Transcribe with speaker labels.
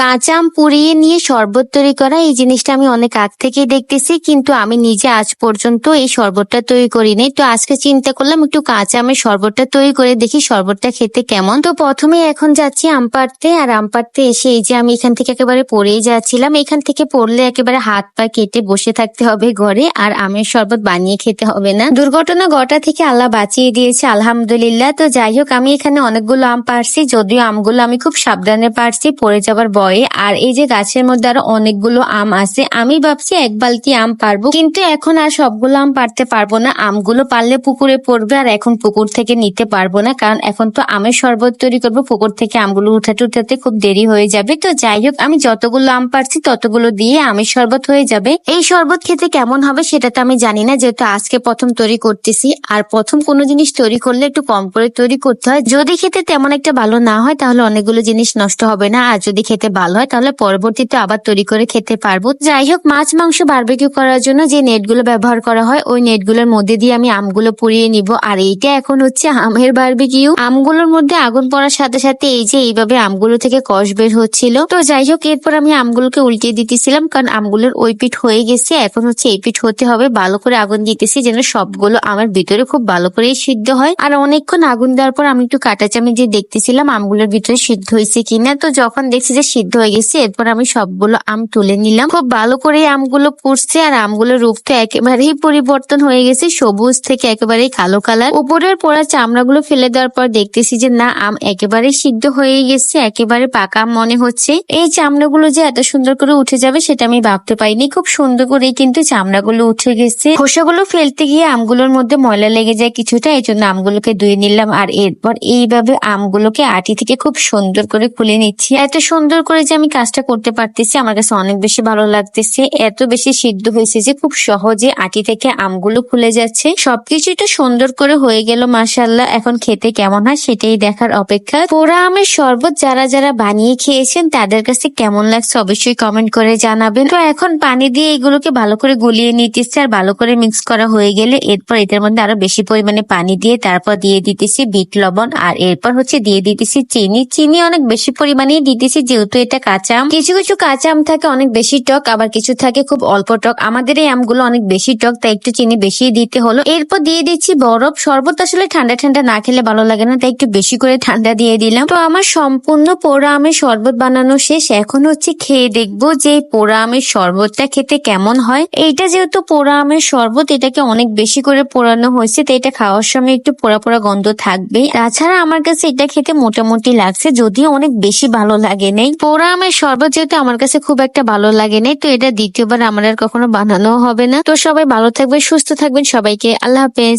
Speaker 1: কাঁচা আম পুড়িয়ে নিয়ে শরবত তৈরি করা, এই জিনিসটা আমি অনেক আগ থেকেই দেখতেছি, কিন্তু আমি নিজে আজ পর্যন্ত এই শরবতটা তৈরি করি করিনি। তো আজকে চিন্তা করলাম একটু কাঁচা আমের শরবতটা তৈরি করে দেখি শরবতটা খেতে কেমন। তো প্রথমে এখন যাচ্ছি আম পাড়তে, আর আম পাড়তে এসে এই যে আমি এখান থেকে একেবারে পড়েই যাচ্ছিলাম। এখান থেকে পড়লে একেবারে হাত পা কেটে বসে থাকতে হবে ঘরে, আর আমের শরবত বানিয়ে খেতে হবে না। দুর্ঘটনা ঘটা থেকে আল্লাহ বাঁচিয়ে দিয়েছে, আলহামদুলিল্লাহ। তো যাই হোক, আমি এখানে অনেকগুলো আম পারছি যদিও আমগুলো আমি খুব সাবধানে পারছি পড়ে যাবার ভয়ে আর এই যে গাছের মধ্যে আরও অনেকগুলো আম আছে, আমি ভাবছি এক বালতি আম পারব, কিন্তু এখন আর সবগুলো আম পারতে পারব না। আমগুলো পারলে পুকুরে পড়বে, আর এখন পুকুর থেকে নিতে পারব না, কারণ এখন তো আমের শরবত তৈরি করব, পুকুর থেকে আমগুলো উঠাতে উঠাতে খুব দেরি হয়ে যাবে। তো যাই হোক, আমি যতগুলো আম পারছি ততগুলো দিয়ে আমের শরবত হয়ে যাবে। এই শরবত খেতে কেমন হবে সেটা তো আমি জানি না, যেহেতু আজকে প্রথম তৈরি করতেছি, আর প্রথম কোনো জিনিস তৈরি করলে একটু কম করে তৈরি করতে হয়। যদি খেতে তেমন একটা ভালো না হয়, তাহলে অনেকগুলো জিনিস নষ্ট হবে না, আর যদি খেতে ভালো হয়, তাহলে পরবর্তীতে আবার তৈরি করে খেতে পারব। যাই হোক, মাছ, মাংস বারবিকিউ করার জন্য যে নেটগুলো ব্যবহার করা হয়, ওই নেটগুলোর মধ্যে দিয়ে আমি আমগুলো পুড়িয়ে নিব। আর এইটা এখন হচ্ছে আমের বারবিকিউ আমগুলোর মধ্যে আগুন পড়ার সাথে সাথে এই যে এইভাবে আমগুলো থেকে কষ বের হচ্ছিল। তো যাই হোক, এরপর আমি আমগুলোকে উল্টিয়ে দিতেছিলাম, কারণ আমগুলোর ওই পিঠ হয়ে গেছে। এখন হচ্ছে এই পিঠ হতে হবে, ভালো করে আগুন দিতেছি যেন সবগুলো আমার ভিতরে খুব ভালো করে সিদ্ধ হয়। আর অনেকক্ষণ আগুন দেওয়ার পর আমি একটু কাটা চামচ দিয়ে দেখতেছিলাম আমগুলোর ভিতরে সিদ্ধ হয়েছে কিনা। তো যখন দেখছি যে হয়ে গেছে। এরপর আমি সবগুলো আম তুলে নিলাম। খুব ভালো করে আমগুলো পুড়ছে আর আমগুলোর রূপটা একেবারেই পরিবর্তন হয়ে গেছে। সবুজ থেকে একেবারেই কালো কালার। উপরের পোড়া চামড়াগুলো ফেলে দেওয়ার পর দেখতেছি যে, না, আম একেবারে সিদ্ধ হয়ে গেছে, একেবারে পাকা মনে হচ্ছে। এই চামড়াগুলো যে এত সুন্দর করে উঠে যাবে সেটা আমি ভাবতে পারিনি। খুব সুন্দর করে কিন্তু চামড়াগুলো উঠে গেছে। খোসাগুলো ফেলতে গিয়ে আমগুলোর মধ্যে ময়লা লেগে যায় কিছুটা এই জন্য আমগুলোকে ধুয়ে নিলাম। আর এরপর এইভাবে আমগুলোকে আটি থেকে খুব সুন্দর করে খুলে নিচ্ছি। এত সুন্দর করে যে আমি কাজটা করতে পারতেছি, আমার কাছে অনেক বেশি ভালো লাগতেছে। এত বেশি সিদ্ধ হয়েছে যে খুব সহজে আটি থেকে আমগুলো খুলে যাচ্ছে। সবকিছুটা সুন্দর করে হয়ে গেল মাসাল্লাহ এখন খেতে কেমন হয় সেটাই দেখার অপেক্ষা। পোড়া আমের শরবত যারা যারা বানিয়ে খেয়েছেন, তাদের কাছে কেমন লাগছে অবশ্যই কমেন্ট করে জানাবেন। তো এখন পানি দিয়ে এগুলোকে ভালো করে গুলিয়ে নিতেছি আর ভালো করে মিক্স করা হয়ে গেলে এরপর এদের মধ্যে আরও বেশি পরিমাণে পানি দিয়ে তারপর দিয়ে দিতেছি বিট লবণ। আর এরপর হচ্ছে দিয়ে দিতেছি চিনি। চিনি অনেক বেশি পরিমাণেই দিতেছি, যেহেতু এটা কাঁচা আম কিছু কিছু কাঁচা আম থাকে, অনেক বেশি টক, আবার কিছু থাকে খুব অল্প টক। আমাদের এই আমগুলো অনেক বেশি টক, তাই একটু চিনি বেশি দিতে হলো। এরপর দিয়ে দিচ্ছি বরফ। শরবত আসলে ঠান্ডা ঠান্ডা না খেলে ভালো লাগে না, তাই একটু বেশি করে ঠান্ডা দিয়ে দিলাম। তো আমার সম্পূর্ণ পোড়া আমের শরবত বানানো শেষ। এখন হচ্ছে খেয়ে দেখব যে পোড়া আমের শরবতটা খেতে কেমন হয়। এইটা যেহেতু পোড়া আমের শরবত, এটাকে অনেক বেশি করে পোড়ানো হয়েছে, তাই এটা খাওয়ার সময় একটু পোড়া পোড়া গন্ধ থাকবে তাছাড়া আমার কাছে এটা খেতে মোটামুটি লাগছে, যদিও অনেক বেশি ভালো লাগে নেই। পোড়া আমের শরবত যেহেতু আমার কাছে খুব একটা ভালো লাগে নাই তো এটা দ্বিতীয়বার আমার আর কখনো বানানো হবে না। তো সবাই ভালো থাকবে সুস্থ থাকবেন, সবাইকে আল্লাহ হাফেজ।